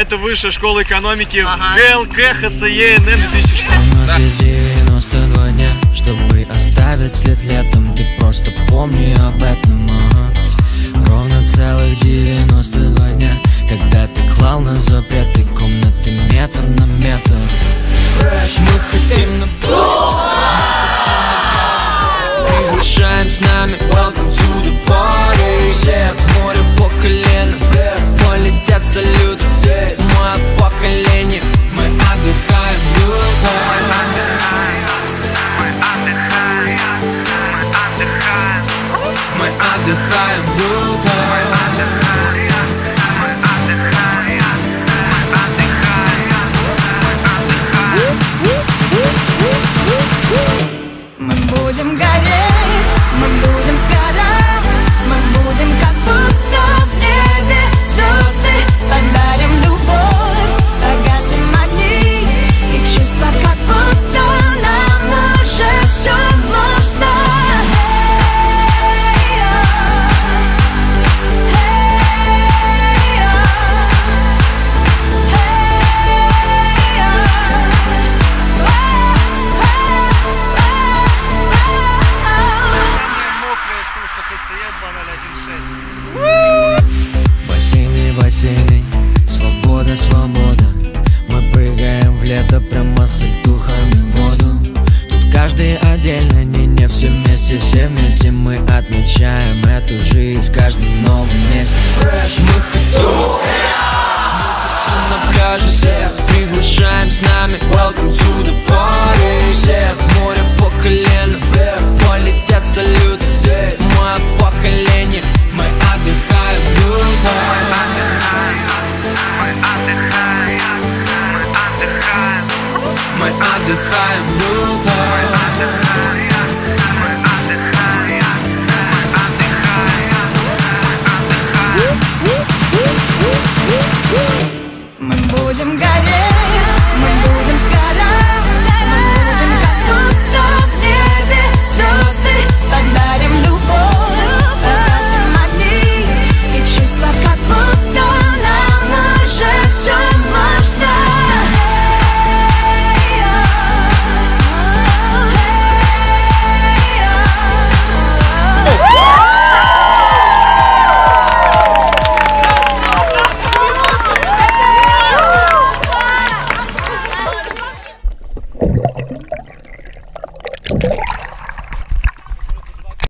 Это высшая школа экономики Ага. ГЛК ХСЕНН 2016. У нас есть 92 дня, чтобы оставить след летом Ты просто помни об этом, ага. Ровно целых 92 дня Когда ты клал на запреты комнаты метр на метр Мы хотим на отдыхаем круто Бассейны, свобода, свобода. Мы прыгаем в лето прямо с альтухами в воду. Тут каждый отдельно, не, не все вместе, все вместе. Мы отмечаем эту жизнь в каждом новом месте Мы хотим. На пляже. Всех Приглашаем с нами. Welcome to the party. Всех море по колено. Вверх Полетят салюты. Здесь Мое Мы отдыхаем круто Мы будем гореть